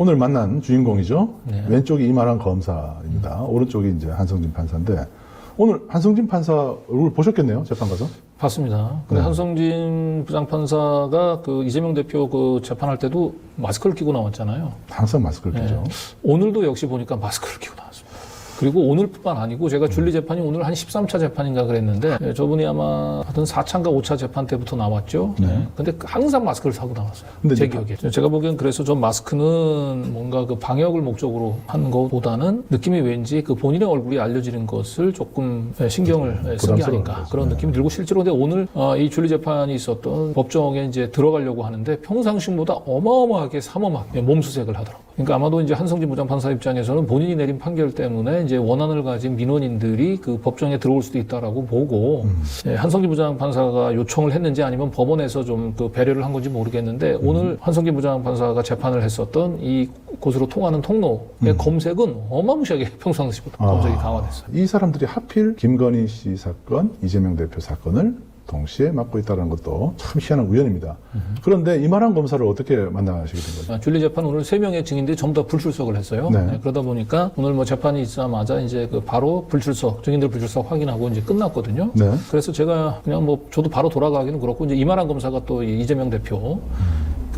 오늘 만난 주인공이죠. 네. 왼쪽이 이만한 검사입니다. 오른쪽이 이제 한성진 판사인데 오늘 한성진 판사 얼굴 보셨겠네요. 재판 가서. 봤습니다. 근데 네. 한성진 부장판사가 그 이재명 대표 그 재판할 때도 마스크를 끼고 나왔잖아요. 항상 마스크를 네. 끼죠. 오늘도 역시 보니까 마스크를 끼고 나왔습니다. 그리고 오늘뿐만 아니고 제가 줄리 재판이 오늘 한 13차 재판인가 그랬는데 예, 저분이 아마 하여튼 4차인가 5차 재판 때부터 나왔죠. 네. 근데 항상 마스크를 사고 나왔어요. 근데 제 이제 기억에. 제가 보기엔 그래서 저 마스크는 뭔가 그 방역을 목적으로 하는 것보다는 느낌이 왠지 그 본인의 얼굴이 알려지는 것을 조금 예, 신경을 예, 쓴게 부담스러운 아닌가. 그런 네. 느낌이 들고 실제로 근데 오늘 어, 이 줄리 재판이 있었던 법정에 이제 들어가려고 하는데 평상시보다 어마어마하게 삼엄하게 몸수색을 하더라고요. 그러니까 아마도 이제 한성진 부장판사 입장에서는 본인이 내린 판결 때문에 이제 원한을 가진 민원인들이 그 법정에 들어올 수도 있다라고 보고 음. 예, 한성진 부장판사가 요청을 했는지 아니면 법원에서 좀 그 배려를 한 건지 모르겠는데 음. 오늘 한성진 부장판사가 재판을 했었던 이 곳으로 통하는 통로의 검색은 어마무시하게 평상시보다 음. 아. 검색이 강화됐어요. 이 사람들이 하필 김건희 씨 사건, 이재명 대표 사건을 동시에 맡고 있다는 것도 참 희한한 우연입니다. 그런데 이만한 검사를 어떻게 만나시게 된 거죠? 아, 줄리 재판 오늘 세 명의 증인들이 전부 다 불출석을 했어요. 네. 네, 그러다 보니까 오늘 뭐 재판이 있자마자 이제 그 바로 불출석 증인들 불출석 확인하고 이제 끝났거든요. 네. 그래서 제가 그냥 뭐 저도 바로 돌아가기는 그렇고 이제 이만한 검사가 또이 이재명 대표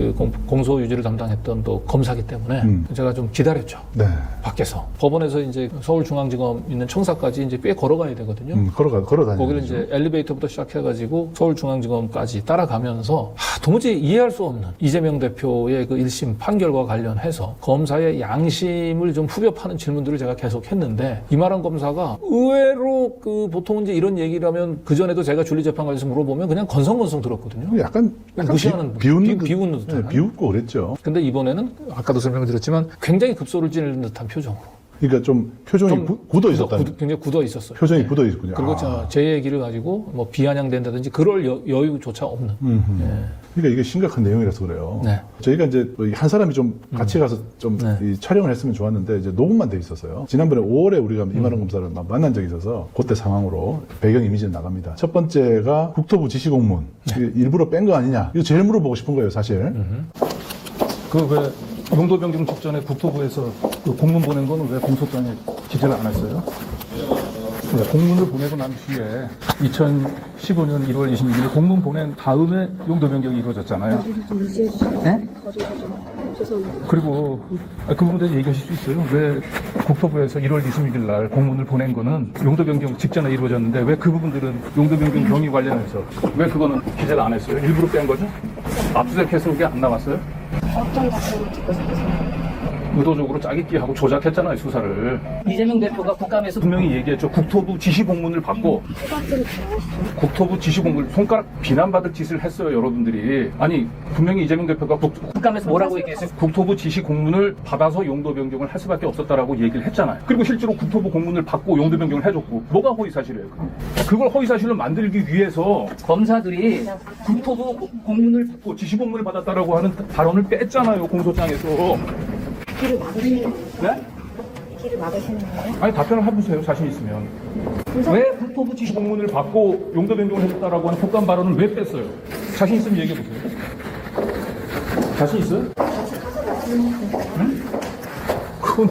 그 공, 공소 유지를 담당했던 또 검사기 때문에 음. 제가 좀 기다렸죠. 네. 밖에서 법원에서 이제 서울중앙지검 있는 청사까지 이제 꽤 걸어가야 되거든요. 음, 걸어가, 걸어 다니죠. 거기를 이제 엘리베이터부터 시작해가지고 서울중앙지검까지 따라가면서 하, 도무지 이해할 수 없는 이재명 대표의 그 1심 판결과 관련해서 검사의 양심을 좀 후벼 파는 질문들을 제가 계속 했는데 이만한 검사가 의외로 그 보통 이제 이런 얘기를 하면 그전에도 제가 줄리 재판 관련해서 물어보면 그냥 건성건성 들었거든요. 약간, 약간 무시하는 비, 비웃는 비- 듯, 비웃는 듯한. 네, 비웃고 그랬죠. 근데 이번에는 아까도 설명드렸지만 굉장히 급소를 찌르는 듯한 표정으로 그러니까 좀 표정이 좀 구- 굳어 있었다는 굳- 굉장히 굳어 있었어요. 표정이 네. 굳어 있군요. 그리고 아. 저제 얘기를 가지고 뭐 비아냥된다든지 그럴 여, 여유조차 없는. 음흠. 네. 그러니까 이게 심각한 내용이라서 그래요. 네. 저희가 이제 뭐한 사람이 좀 같이 가서 좀 네. 이 촬영을 했으면 좋았는데 이제 녹음만 돼 있었어요. 지난번에 5월에 우리가 음. 이만한 검사를 막 만난 적이 있어서 그때 상황으로 배경 이미지는 나갑니다. 첫 번째가 국토부 지시공문 네. 일부러 뺀 거 아니냐? 이거 제일 물어보고 싶은 거예요, 사실. 음. 그왜 용도 변경 직전에 국토부에서 그 공문 보낸 거는 왜 공소장에 기재를 안 했어요? 네, 공문을 보내고 난 뒤에 2015년 1월 26일 공문 보낸 다음에 용도 변경이 이루어졌잖아요. 네? 그리고 아, 그 부분에 대해서 얘기하실 수 있어요? 왜 국토부에서 1월 26일 날 공문을 보낸 거는 용도 변경 직전에 이루어졌는데 왜 그 부분들은 용도 변경 경위 관련해서 왜 그거는 기재를 안 했어요? 일부러 뺀 거죠? 압수수색해서 그게 안 나왔어요? 어떤 답변을 듣고 싶으세요? 의도적으로 짜깁기하고 조작했잖아요 수사를. 이재명 대표가 국감에서 분명히 얘기했죠. 국토부 지시 공문을 받고. 국토부 지시 공문 손가락 비난받을 짓을 했어요 여러분들이. 아니 분명히 이재명 대표가 국, 국감에서 뭐라고 얘기했어요? 국토부 지시 공문을 받아서 용도 변경을 할 수밖에 없었다라고 얘기를 했잖아요. 그리고 실제로 국토부 공문을 받고 용도 변경을 해줬고. 뭐가 허위 사실이에요 그걸 허위 사실로 만들기 위해서 검사들이 국토부 고- 공문을 그 지시 공문을 받았다라고 하는 발언을 뺐잖아요 공소장에서 길을 막으시는 네? 길을 막으시는 거예요? 아니 답변을 해보세요 자신 있으면 왜 지시 지시 공문을 받고 용도 변경을 해줬다라고 하는 폭감 발언을 왜 뺐어요? 자신 있으면 얘기해 보세요. 자신 있어요? 응? 그건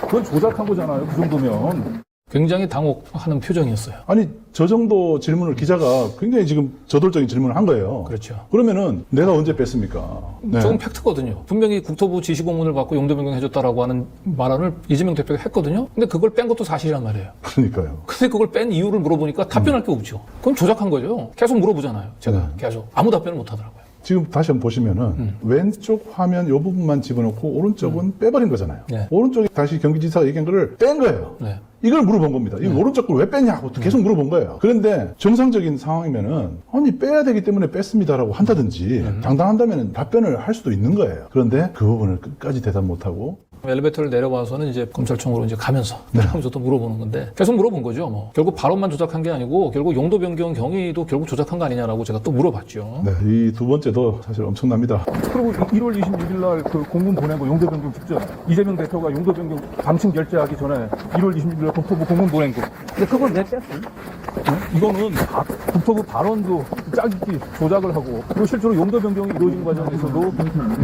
그건 조작한 거잖아요. 그 정도면. 굉장히 당혹하는 표정이었어요. 아니, 저 정도 질문을 기자가 굉장히 지금 저돌적인 질문을 한 거예요. 그렇죠. 그러면은 내가 언제 뺐습니까? 네. 조금 팩트거든요. 분명히 국토부 지시 공문을 받고 용도 변경해줬다라고 하는 발언을 이재명 대표가 했거든요. 근데 그걸 뺀 것도 사실이란 말이에요. 그러니까요. 근데 그걸 뺀 이유를 물어보니까 답변할 게 없죠. 그건 조작한 거죠. 계속 물어보잖아요. 제가 네. 계속 아무 답변을 못 하더라고요. 지금 다시 한번 보시면은 음. 왼쪽 화면 요 부분만 집어넣고 오른쪽은 빼버린 거잖아요. 네. 오른쪽에 다시 경기지사가 얘기한 거를 뺀 거예요. 네. 이걸 물어본 겁니다. 이 오른쪽 걸 왜 뺐냐고 계속 물어본 거예요. 그런데 정상적인 상황이면은 아니 빼야 되기 때문에 뺐습니다라고 한다든지 당당한다면 답변을 할 수도 있는 거예요. 그런데 그 부분을 끝까지 대답 못하고 엘리베이터를 내려와서는 이제 검찰청으로 이제 가면서 네. 하면서 또 물어보는 건데 계속 물어본 거죠. 뭐 결국 발언만 조작한 게 아니고 결국 용도 변경 경위도 결국 조작한 거 아니냐라고 제가 또 물어봤죠. 네, 이 두 번째도 사실 엄청납니다. 그리고 1월 26일 날 그 공문 보내고 용도 변경 직전 이재명 대표가 용도 변경 방침 결재하기 전에 1월 26일 날 국토부 공문 보낸 거. 근데 그걸 왜 뺐어요? 네? 이거는 바- 국토부 발언도 짜깁기 조작을 하고 그리고 실제로 용도 변경이 이루어진 과정에서도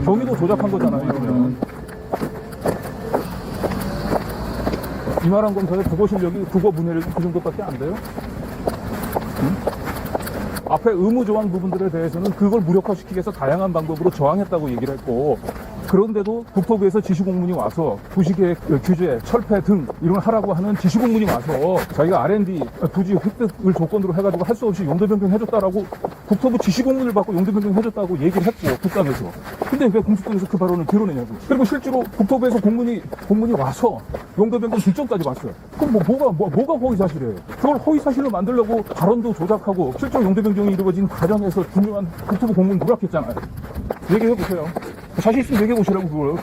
경위도 조작한 거잖아요. 이러면. 이만한 검사의 국어 실력이 국어 문해력이 그 정도밖에 안 돼요? 응? 앞에 의무 조항 부분들에 대해서는 그걸 무력화시키기 위해서 다양한 방법으로 저항했다고 얘기를 했고 그런데도 국토부에서 지시공문이 와서 부시계획 규제, 철폐 등 이런 걸 하라고 하는 지시공문이 와서 자기가 R&D 부지 획득을 조건으로 해가지고 할 수 없이 용도 변경해줬다라고 국토부 지시 공문을 받고 용도 변경해줬다고 얘기를 했고 국감에서. 근데 왜 공수처에서 그 발언을 드러내냐고. 그리고 실제로 국토부에서 공문이 공문이 와서 용도 변경 결정까지 왔어요. 그럼 뭐 뭐가 뭐, 뭐가 허위 사실이에요? 그걸 허위 사실로 만들려고 발언도 조작하고 실제로 용도 변경이 이루어진 과정에서 중요한 국토부 공문 누락했잖아요. 얘기해 보세요. 자신 있으면 얘기해 보시라고 그걸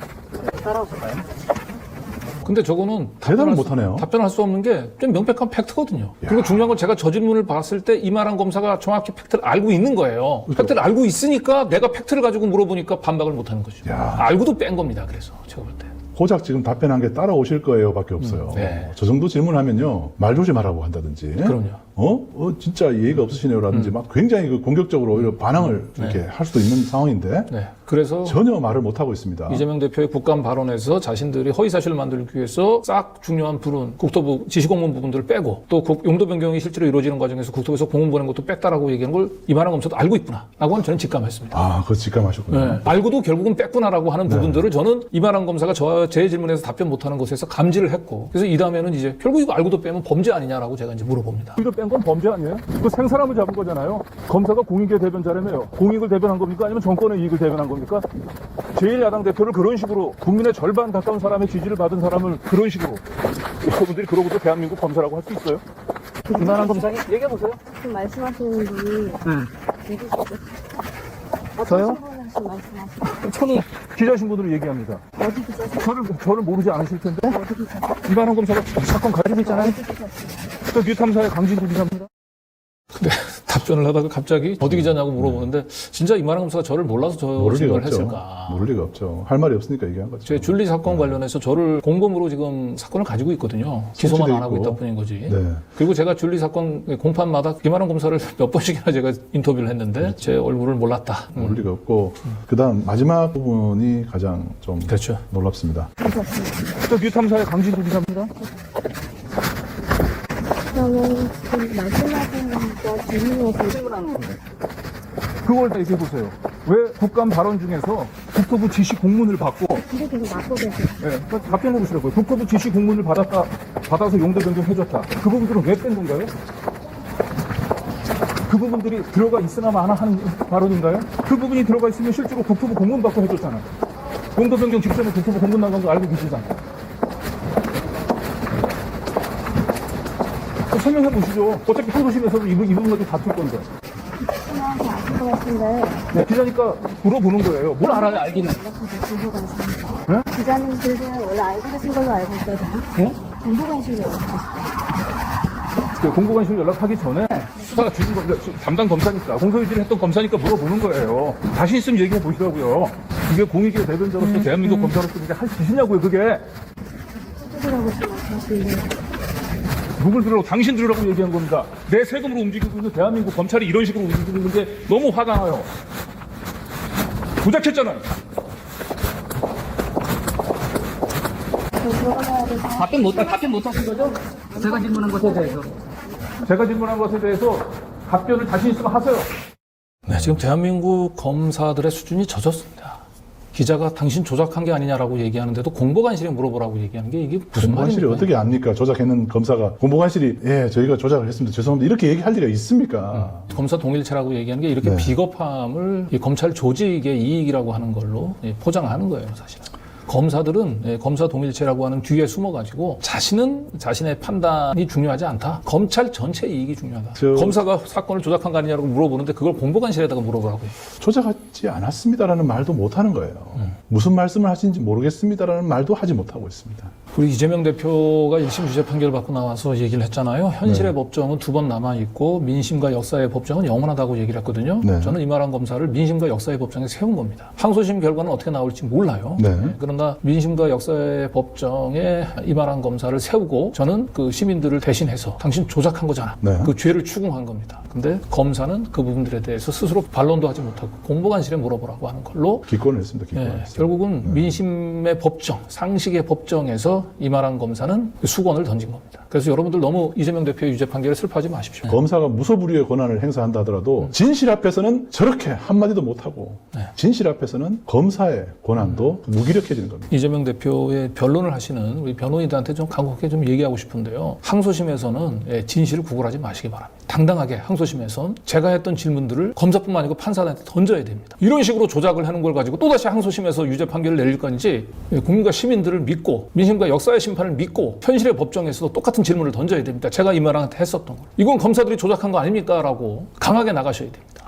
근데 저거는 대답을 답변할 수- 못하네요. 답변할 수 없는 게 좀 명백한 팩트거든요. 그리고 중요한 건 제가 저 질문을 봤을 때 이만한 검사가 정확히 팩트를 알고 있는 거예요. 팩트를 알고 있으니까 내가 팩트를 가지고 물어보니까 반박을 못 하는 거죠. 야. 알고도 뺀 겁니다. 그래서 제가 볼 때. 고작 지금 답변한 게 따라오실 거예요 밖에 없어요. 네. 저 정도 질문하면요. 말 조심하라고 한다든지. 그럼요. 어? 어, 진짜 예의가 없으시네요라든지 막 굉장히 그 공격적으로 오히려 반항을 이렇게 할 수도 있는 상황인데 네. 그래서 전혀 말을 못 하고 있습니다. 이재명 대표의 국감 발언에서 자신들이 허위 사실을 만들기 위해서 싹 중요한 부분 국토부 지시공문 부분들을 빼고 또 국- 용도 변경이 실제로 이루어지는 과정에서 국토부에서 공문 보낸 것도 뺐다라고 얘기하는 걸 이만한 검사도 알고 있구나라고는 저는 직감했습니다. 아, 그거 직감하셨군요. 네. 알고도 결국은 뺐구나라고 하는 부분들을 저는 이만한 검사가 저, 제 질문에서 답변 못하는 것에서 감지를 했고 그래서 이 다음에는 이제 결국 이거 알고도 빼면 범죄 아니냐라고 제가 이제 물어봅니다. 뺀 건 범죄 아니에요? 그 생사람을 잡은 거잖아요. 검사가 공익의 대변자라며요. 공익을 대변한 겁니까? 아니면 정권의 이익을 대변한 겁니까? 제1야당 대표를 그런 식으로 국민의 절반 가까운 사람의 지지를 받은 사람을 그런 식으로 여러분들이 그러고도 대한민국 검사라고 할 수 있어요? 이만한 검사님 얘기해 보세요. 지금 말씀하시는 분이 누구시죠? 저요? 어떤 분을 지금 말씀하시는 저는 기자 신분으로 얘기합니다. 어디 기자세요? 저를 저를 모르지 않으실 텐데 어디 기자세요? 이만한 검사가 사건 가지고 있잖아요. 기자세요? 저 뉴탐사의 강진구 기자입니다. 근데 답변을 하다가 갑자기 어디 기자냐고 물어보는데 진짜 이만한 검사가 저를 몰라서 저 모를 리가 질문을 없죠. 했을까? 모를 리가 없죠. 할 말이 없으니까 얘기한 거죠. 제 줄리 사건 관련해서 저를 공범으로 지금 사건을 가지고 있거든요. 기소만 안 하고 있고. 있다 뿐인 거지. 네. 그리고 제가 줄리 사건 공판마다 김한원 검사를 몇 번씩이나 제가 인터뷰를 했는데 제 얼굴을 몰랐다. 음. 모를 리가 없고 그다음 마지막 부분이 가장 좀 그렇죠. 놀랍습니다. 저 뉴탐사의 강진구 기자입니다. 그러면 질문하는 거예요. 그걸 얘기해 보세요. 왜 국감 발언 중에서 국토부 지시 공문을 받고 근데. 예, 그 답변해 보시라고요. 국토부 지시 공문을 받았다, 받아서 용도 변경해줬다. 그 부분들은 왜 뺀 건가요? 그 부분들이 들어가 있으나 마나 하는 발언인가요? 그 부분이 들어가 있으면 실제로 국토부 공문 받고 해줬잖아요. 용도 변경 직전에 국토부 공문 나간 거 알고 계시잖아요. 설명해 보시죠. 어차피 항소심에서도 이, 부- 이 부분 가지고 다툴 건데. 신랑한테 아실 것 같은데 네, 기자니까 물어보는 거예요. 뭘 알아야 공보관실입니다. 네? 기자님 들은 원래 알고 계신 걸로 알고 있거든요. 네? 공보관실로 연락하세요. 그 공보관실 연락하기 전에 수사가 주신 담당 검사니까, 공소유지를 했던 검사니까 물어보는 거예요. 자신 있으면 얘기해 보시라고요. 이게 공익의 대변자로서 대한민국 검사로서 이게 할 짓이냐고요, 그게. 수들이라고 지금 말씀하시는데 누굴 들으라고, 당신 들으라고 얘기한 겁니다. 내 세금으로 움직이고 있는 대한민국 검찰이 이런 식으로 움직이고 있는 게 너무 화가 나요. 돼서 답변 못, 답변 못 하신 거죠? 제가 질문한 것에 대해서. 제가 질문한 것에 대해서 답변을 자신 있으면 하세요. 네, 지금 대한민국 검사들의 수준이 젖었습니다. 기자가 당신 조작한 게 아니냐라고 얘기하는데도 공보관실에 물어보라고 얘기하는 게 이게 무슨 공보관실이 말입니까? 어떻게 압니까? 조작했는 검사가 공보관실이 예 저희가 조작을 했습니다. 죄송합니다. 이렇게 얘기할 리가 있습니까? 검사 동일체라고 얘기하는 게 이렇게 네. 비겁함을 이 검찰 조직의 이익이라고 하는 걸로 예, 포장하는 거예요, 사실은. 검사들은 예, 검사 동일체라고 하는 뒤에 숨어가지고 자신은 자신의 판단이 중요하지 않다. 검찰 전체 이익이 중요하다. 저- 검사가 사건을 조작한 거 아니냐고 물어보는데 그걸 공보관실에다가 물어보라고 해요. 조작하지 않았습니다라는 말도 못 하는 거예요. 무슨 말씀을 하시는지 모르겠습니다라는 말도 하지 못하고 있습니다. 우리 이재명 대표가 1심 유죄 판결 받고 나와서 얘기를 했잖아요. 현실의 법정은 두 번 남아 있고 민심과 역사의 법정은 영원하다고 얘기를 했거든요. 네. 저는 이만한 검사를 민심과 역사의 법정에 세운 겁니다. 항소심 결과는 어떻게 나올지 몰라요. 네. 그러나 그러나 민심과 역사의 법정에 이만한 검사를 세우고 저는 그 시민들을 대신해서 당신 조작한 거잖아. 네. 그 죄를 추궁한 겁니다. 근데 검사는 그 부분들에 대해서 스스로 반론도 하지 못하고 공보관실에 물어보라고 하는 걸로 기권을 했습니다. 기권을 예, 했어요. 결국은 민심의 법정, 상식의 법정에서 이만한 검사는 수건을 던진 겁니다. 그래서 여러분들 너무 이재명 대표의 유죄 판결에 슬퍼하지 마십시오. 검사가 무소불위의 권한을 행사한다 하더라도 진실 앞에서는 저렇게 한마디도 못하고 네. 진실 앞에서는 검사의 권한도 무기력해지 는 겁니다. 이재명 대표의 변론을 하시는 우리 변호인들한테 좀 간곡하게 좀 얘기하고 싶은데요. 항소심에서는 예, 진실을 구걸하지 마시기 바랍니다. 당당하게 항소심에선 제가 했던 질문들을 검사뿐만 아니고 판사한테 던져야 됩니다. 이런 식으로 조작을 하는 걸 가지고 또다시 항소심에서 유죄 판결을 내릴 건지 예, 국민과 시민들을 믿고 민심과 역사의 심판을 믿고 현실의 법정에서도 똑같은 질문을 던져야 됩니다. 제가 이 말한테 했었던 걸. 이건 검사들이 조작한 거 아닙니까? 라고 강하게 나가셔야 됩니다.